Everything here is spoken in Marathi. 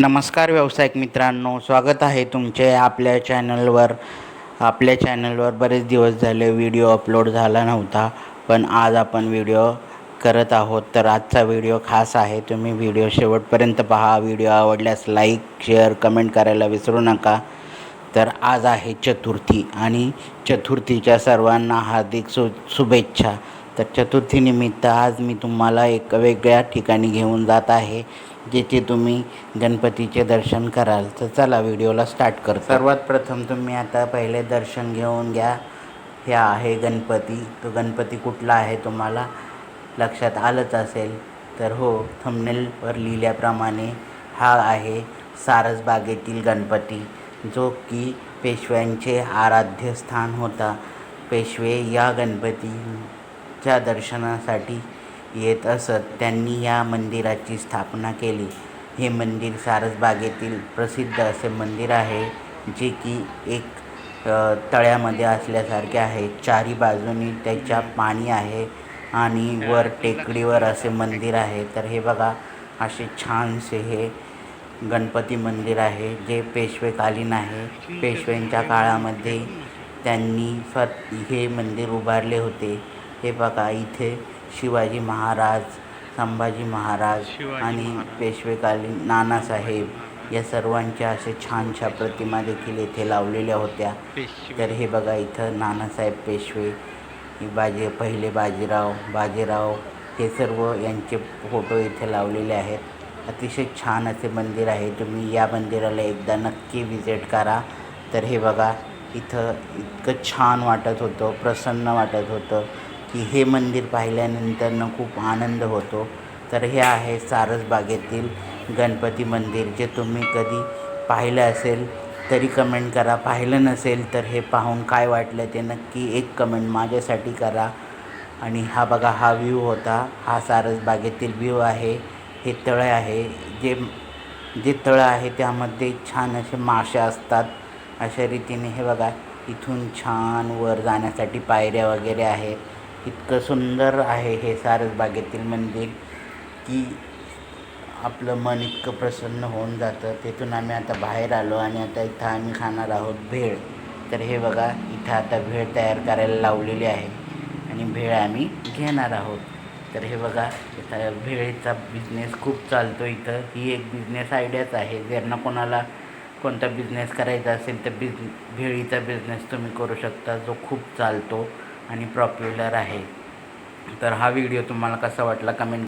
नमस्कार व्यावसायिक मित्रांनो स्वागत आहे तुमचे आपल्या चॅनलवर. आपल्या चॅनलवर बरेच दिवस झाले व्हिडिओ अपलोड झाला नव्हता पण आज आपण व्हिडिओ करत आहोत. तर आजचा व्हिडिओ खास आहे तुम्ही व्हिडिओ शेवटपर्यंत पहा. व्हिडिओ आवडल्यास लाईक शेअर कमेंट करायला विसरू नका. तर आज आहे चतुर्थी आणि चतुर्थीच्या सर्वांना हार्दिक सु शुभेच्छा. तर चतुर्थीनिमित्त आज मी तुम्हाला एक वेगळ्या ठिकाणी घेऊन जात आहे जिथे तुम्ही गणपतीचे दर्शन कराल. तर चला व्हिडिओला स्टार्ट कर सर्वात प्रथम तुम्ही आता पहिले दर्शन घेऊन घ्या. हे आहे गणपती. तो गणपती कुठला आहे तुम्हाला लक्षात आलंच असेल तर हो थंबनेलवर लिहिल्याप्रमाणे हा आहे सारसबागेतील गणपती जो की पेशव्यांचे आराध्य स्थान होता. पेशवे या गणपती च्या दर्शनासाठी येत असत त्यांनी या मंदिराची स्थापना केली. हे मंदिर सारसबागेतील प्रसिद्ध असे मंदिर आहे जे की एक तळ्यामध्ये असल्यासारखे आहे. चारी बाजूनी त्याच्या पाणी आहे आणि वर टेकडीवर असे मंदिर आहे. तर हे बघा असे छानसे हे गणपती मंदिर आहे जे पेशवेकालीन आहे. पेशव्यांच्या काळामध्ये त्यांनी स्वत हे मंदिर उभारले होते. हे बघा इथे शिवाजी महाराज संभाजी महाराज आणि पेशवेकालीन नानासाहेब या सर्वांच्या असे छानशा प्रतिमा देखील येथे लावलेल्या होत्या. तर हे बघा इथं नानासाहेब पेशवे बाजी पहिले बाजीराव बाजीराव हे सर्व यांचे फोटो इथे लावलेले आहेत. अतिशय छान असे मंदिर आहे. तुम्ही या मंदिराला एकदा नक्की विजिट करा. तर हे बघा इथं इतकं छान वाटत होतं प्रसन्न वाटत होतं. की हे मंदिर पाहिल्यानंतरनं खूप आनंद होतो. तर हे आहे सारसबागेतील गणपती मंदिर. जे तुम्ही कधी पाहिलं असेल तरी कमेंट करा. पाहिलं नसेल तर हे पाहून काय वाटलं ते नक्की एक कमेंट माझ्यासाठी करा. आणि हा बघा हा व्ह्यू होता. हा सारसबागेतील व्ह्यू आहे. हे तळं आहे. जे जे तळं आहे त्यामध्ये छान असे मासे असतात. अशा रीतीने हे बघा इथून छान वर जाण्यासाठी पायऱ्या वगैरे आहेत. इतकं सुंदर आहे हे सारसबागेतील मंदिर की आपलं मन इतकं प्रसन्न होऊन जातं. तिथून आम्ही आता बाहेर आलो आणि आता इथं आम्ही खाणार आहोत भेळ. तर हे बघा इथं आता भेळ तयार करायला लावलेली आहे आणि भेळ आम्ही घेणार आहोत. तर हे बघा इथं भेळीचा बिझनेस खूप चालतो इथं. ही एक बिझनेस आयडियाच आहे. ज्यांना कोणाला कोणता बिझनेस करायचा असेल तर बिझ भेळीचा बिझनेस तुम्ही करू शकता. जो खूप चालतो. आणि प्रॉप्युलर आहे. तर हा व्हिडिओ तुम्हाला कसा वाटला कमेंट